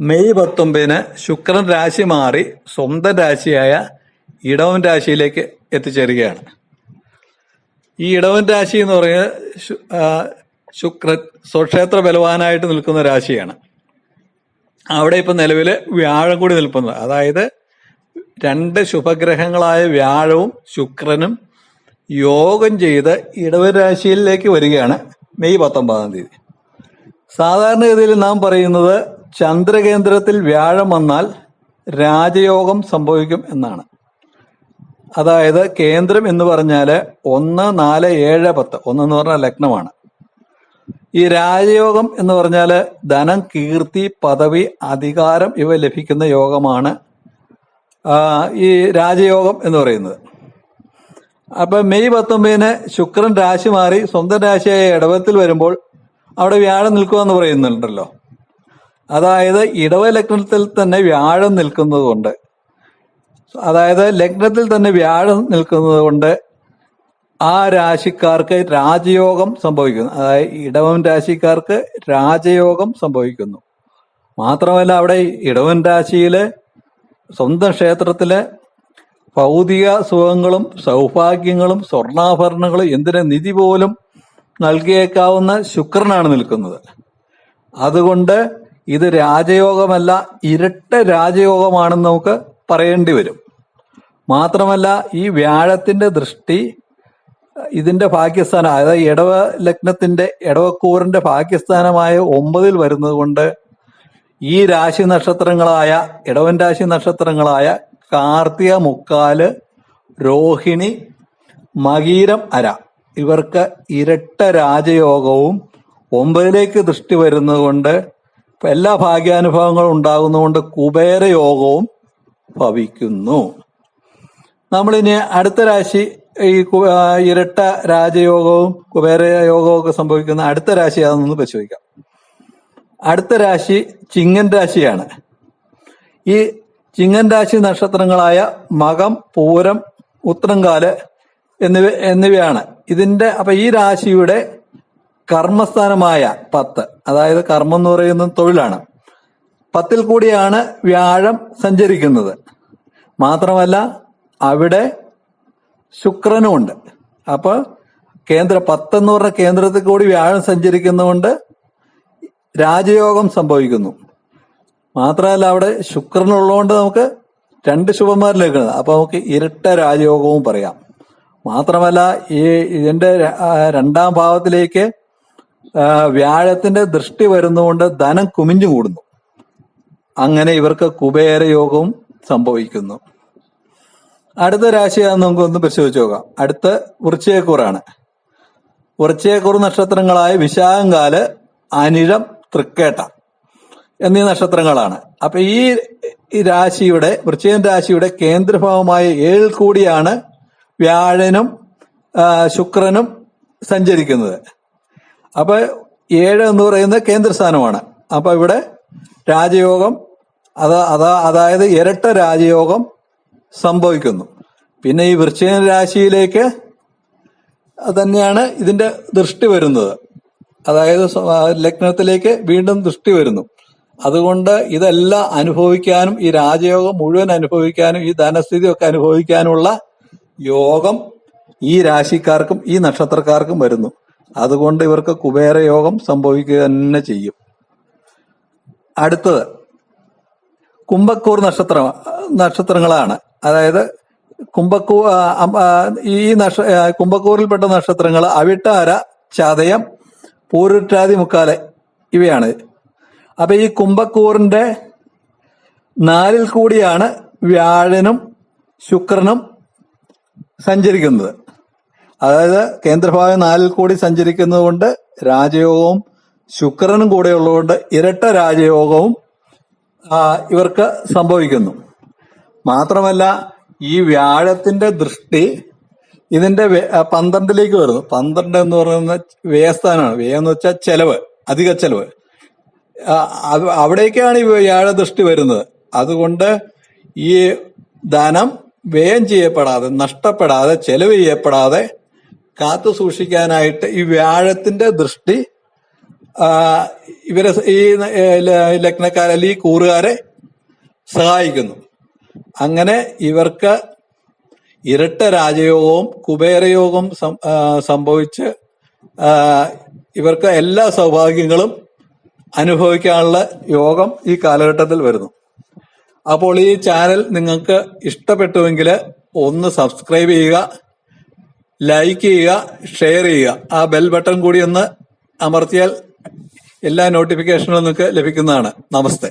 May പത്തൊമ്പതിന് ശുക്രൻ രാശി മാറി സ്വന്തം രാശിയായ ഇടവൻ രാശിയിലേക്ക് എത്തിച്ചേരുകയാണ്. ഈ ഇടവൻ രാശി എന്ന് പറയുന്നത് ശുക്ര ശുക്രൻ സ്വക്ഷേത്ര ബലവാനായിട്ട് നിൽക്കുന്ന രാശിയാണ്. അവിടെ ഇപ്പം നിലവിൽ വ്യാഴം കൂടി നിൽക്കുന്നത് അതായത് രണ്ട് ശുഭഗ്രഹങ്ങളായ വ്യാഴവും ശുക്രനും യോഗം ചെയ്ത് ഇടവൻ രാശിയിലേക്ക് വരികയാണ് മെയ് പത്തൊമ്പതാം തീയതി. സാധാരണഗതിയിൽ നാം പറയുന്നത് ചന്ദ്രകേന്ദ്രത്തിൽ വ്യാഴം വന്നാൽ രാജയോഗം സംഭവിക്കും എന്നാണ്. അതായത് കേന്ദ്രം എന്ന് പറഞ്ഞാൽ ഒന്ന് നാല് ഏഴ് പത്ത്. ഒന്ന് എന്ന് പറഞ്ഞാൽ ലഗ്നമാണ്. ഈ രാജയോഗം എന്ന് പറഞ്ഞാൽ ധനം കീർത്തി പദവി അധികാരം ഇവ ലഭിക്കുന്ന യോഗമാണ് ഈ രാജയോഗം എന്ന് പറയുന്നത്. അപ്പൊ മെയ് പത്തൊമ്പതിന് ശുക്രൻ രാശി മാറി സ്വന്തം രാശിയായ ഇടവത്തിൽ വരുമ്പോൾ അവിടെ വ്യാഴം നിൽക്കുക എന്ന് പറയുന്നുണ്ടല്ലോ. അതായത് ഇടവ ലഗ്നത്തിൽ തന്നെ വ്യാഴം നിൽക്കുന്നത് കൊണ്ട് അതായത് ലഗ്നത്തിൽ തന്നെ വ്യാഴം നിൽക്കുന്നത് കൊണ്ട് ആ രാശിക്കാർക്ക് രാജയോഗം സംഭവിക്കുന്നു. അതായത് ഇടവൻ രാശിക്കാർക്ക് രാജയോഗം സംഭവിക്കുന്നു. മാത്രമല്ല അവിടെ ഇടവൻ രാശിയിലെ സ്വന്തം ക്ഷേത്രത്തിലെ ഭൗതിക സുഖങ്ങളും സൗഭാഗ്യങ്ങളും സ്വർണാഭരണങ്ങളും എന്തിന് നിധി പോലും നൽകിയേക്കാവുന്ന ശുക്രനാണ് നിൽക്കുന്നത്. അതുകൊണ്ട് ഇത് രാജയോഗമല്ല ഇരട്ട രാജയോഗമാണെന്ന് നമുക്ക് പറയേണ്ടി വരും. മാത്രമല്ല ഈ വ്യാഴത്തിന്റെ ദൃഷ്ടി ഇതിന്റെ ഭാഗ്യസ്ഥാനം അതായത് ഇടവ ലഗ്നത്തിന്റെ ഇടവക്കൂറിന്റെ ഭാഗ്യസ്ഥാനമായ ഒമ്പതിൽ വരുന്നത് കൊണ്ട് ഈ രാശി നക്ഷത്രങ്ങളായ ഇടവൻ രാശി നക്ഷത്രങ്ങളായ കാർത്തിക മുക്കാൽ രോഹിണി മകീരം അര ഇവർക്ക് ഇരട്ട രാജയോഗവും ഒമ്പതിലേക്ക് ദൃഷ്ടി വരുന്നത് കൊണ്ട് ഇപ്പൊ എല്ലാ ഭാഗ്യാനുഭവങ്ങളും ഉണ്ടാകുന്നതുകൊണ്ട് കുബേരയോഗവും ഭവിക്കുന്നു. നമ്മളിനി അടുത്ത രാശി ഈ ഇരട്ട രാജയോഗവും കുബേരയോഗവും ഒക്കെ സംഭവിക്കുന്ന അടുത്ത രാശി അതൊന്ന് പരിശോധിക്കാം. അടുത്ത രാശി ചിങ്ങൻ രാശിയാണ്. ഈ ചിങ്ങൻ രാശി നക്ഷത്രങ്ങളായ മകം പൂരം ഉത്രങ്കാൽ എന്നിവ എന്നിവയാണ്. ഇതിന്റെ അപ്പൊ ഈ രാശിയുടെ കർമ്മസ്ഥാനമായ പത്ത്. അതായത് കർമ്മം എന്ന് പറയുന്നത് തൊഴിലാണ്. പത്തിൽ കൂടിയാണ് വ്യാഴം സഞ്ചരിക്കുന്നത്. മാത്രമല്ല അവിടെ ശുക്രനും ഉണ്ട്. അപ്പൊ കേന്ദ്ര പത്തെന്ന് പറഞ്ഞ കേന്ദ്രത്തിൽ കൂടി വ്യാഴം സഞ്ചരിക്കുന്നതുകൊണ്ട് രാജയോഗം സംഭവിക്കുന്നു. മാത്രമല്ല അവിടെ ശുക്രനുള്ളതുകൊണ്ട് നമുക്ക് രണ്ട് ശുഭന്മാരിലേക്കാണ് അപ്പൊ നമുക്ക് ഇരട്ട രാജയോഗവും പറയാം. മാത്രമല്ല ഈ ഇതിന്റെ രണ്ടാം ഭാവത്തിലേക്ക് വ്യാഴത്തിന്റെ ദൃഷ്ടി വരുന്നതുകൊണ്ട് ധനം കുമിഞ്ഞു കൂടുന്നു. അങ്ങനെ ഇവർക്ക് കുബേരയോഗവും സംഭവിക്കുന്നു. അടുത്ത രാശിയാണെന്ന് നമുക്ക് ഒന്ന് പരിശോധിച്ച് നോക്കാം. അടുത്ത വൃശ്ചയക്കൂറാണ് വൃശ്ചയക്കൂർ നക്ഷത്രങ്ങളായ വിശാഖങ്കാൽ അനിഴം തൃക്കേട്ട എന്നീ നക്ഷത്രങ്ങളാണ്. അപ്പൊ ഈ രാശിയുടെ വൃശ്ചികൻ രാശിയുടെ കേന്ദ്രഭാവമായ ഏഴിൽ കൂടിയാണ് വ്യാഴനും ശുക്രനും സഞ്ചരിക്കുന്നത്. അപ്പൊ ഏഴ് എന്ന് പറയുന്നത് കേന്ദ്രസ്ഥാനമാണ് അപ്പൊ ഇവിടെ രാജയോഗം അതാ അതാ അതായത് ഇരട്ട രാജയോഗം സംഭവിക്കുന്നു. പിന്നെ ഈ വൃശ്ചിക രാശിയിലേക്ക് തന്നെയാണ് ഇതിന്റെ ദൃഷ്ടി വരുന്നത്. അതായത് ലഗ്നത്തിലേക്ക് വീണ്ടും ദൃഷ്ടി വരുന്നു. അതുകൊണ്ട് ഇതെല്ലാം അനുഭവിക്കാനും ഈ രാജയോഗം മുഴുവൻ അനുഭവിക്കാനും ഈ ധനസ്ഥിതി ഒക്കെ അനുഭവിക്കാനുള്ള യോഗം ഈ രാശിക്കാർക്കും ഈ നക്ഷത്രക്കാർക്കും വരുന്നു. അതുകൊണ്ട് ഇവർക്ക് കുബേരയോഗം സംഭവിക്കുക തന്നെ ചെയ്യും. അടുത്തത് കുംഭക്കൂർ നക്ഷത്ര നക്ഷത്രങ്ങളാണ്. അതായത് കുംഭക്കൂ ഈ നക്ഷ കുംഭക്കൂറിൽപ്പെട്ട നക്ഷത്രങ്ങൾ അവിട്ടാര ചതയം പൂരുറ്റാതി മുക്കാല ഇവയാണ്. അപ്പൊ ഈ കുംഭക്കൂറിന്റെ നാലിൽ കൂടിയാണ് വ്യാഴനും ശുക്രനും സഞ്ചരിക്കുന്നത്. അതായത് കേന്ദ്രഭാഗം നാലിൽ കൂടി സഞ്ചരിക്കുന്നത് കൊണ്ട് രാജയോഗവും ശുക്രനും കൂടെ ഉള്ളതുകൊണ്ട് ഇരട്ട രാജയോഗവും ഇവർക്ക് സംഭവിക്കുന്നു. മാത്രമല്ല ഈ വ്യാഴത്തിന്റെ ദൃഷ്ടി ഇതിന്റെ പന്ത്രണ്ടിലേക്ക് വരുന്നു. പന്ത്രണ്ട് എന്ന് പറയുന്ന വ്യയസ്ഥാനാണ് വ്യയം എന്ന് വെച്ചാൽ ചെലവ് അധിക ചെലവ്. അവിടേക്കാണ് ഈ വ്യാഴ ദൃഷ്ടി വരുന്നത്. അതുകൊണ്ട് ഈ ധനം വ്യയം ചെയ്യപ്പെടാതെ നഷ്ടപ്പെടാതെ ചെലവ് ചെയ്യപ്പെടാതെ കാത്തു സൂക്ഷിക്കാനായിട്ട് ഈ വ്യാഴത്തിന്റെ ദൃഷ്ടി ഇവരെ ഈ ലഗ്നക്കാരെ അല്ലെങ്കിൽ ഈ കൂറുകാരെ സഹായിക്കുന്നു. അങ്ങനെ ഇവർക്ക് ഇരട്ട രാജയോഗവും കുബേരയോഗവും സംഭവിച്ച് ഇവർക്ക് എല്ലാ സൗഭാഗ്യങ്ങളും അനുഭവിക്കാനുള്ള യോഗം ഈ കാലഘട്ടത്തിൽ വരുന്നു. അപ്പോൾ ഈ ചാനൽ നിങ്ങൾക്ക് ഇഷ്ടപ്പെട്ടുവെങ്കിൽ ഒന്ന് സബ്സ്ക്രൈബ് ചെയ്യുക ലൈക്ക് ചെയ്യുക ഷെയർ ചെയ്യുക. ആ ബെൽ ബട്ടൺ കൂടി ഒന്ന് അമർത്തിയാൽ എല്ലാ നോട്ടിഫിക്കേഷനും നിങ്ങൾക്ക് ലഭിക്കുന്നതാണ്. നമസ്തേ.